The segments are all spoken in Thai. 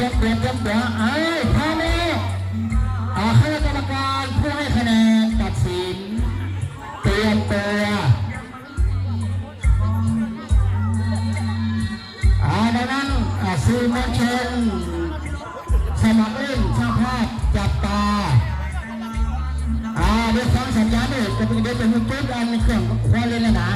ดี๋ยวเอ้ยพ่อแม่อ่าคณะกรรมการผู้ให้คะแนนตัดสินเตรียมตัวอาดังนั้นอาสื่อมวลชนสมัครเล่นช่างภาพจับตาอาเดี๋ยวฟังสัญญาณด้วยจะเป็นเดี๋ยวเป็นมุกปุ๊บอันเครื่องควาเล่นแล้วนะ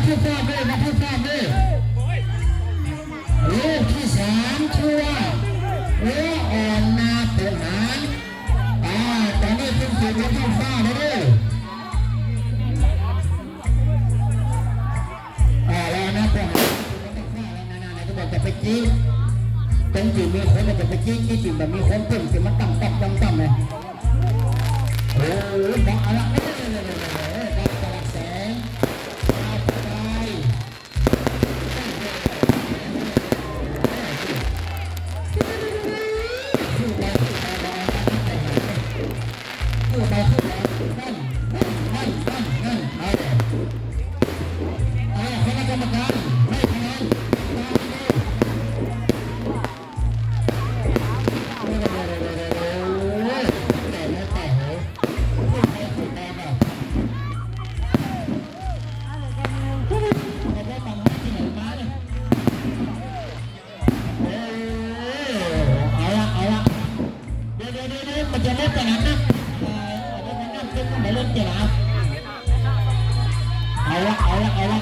อ่ามาทุกฟาดด้วยมาทุกฟาดด้วยลูกที่สามชื่อว่าหัวอ่อนนาเปิดหานอ่าตอนนี้ขึ้นสู่บนท้องฟ้าแล้วด้วยอ่าแล้วนะพวกเราก็บอกจะไปจี้ตรงจุดมีคนจะไปจี้จี้จุดแบบมีคนเพิ่มจะมาตั้งตั้งตั้งตั้งเลย อยู่ในสุดในร้อยตั้งแต่อยู่ในสุดในแม่ จะเล่นจะรับนะเล่นจะรับเล่นจะรับเอาละเอาละเอาละ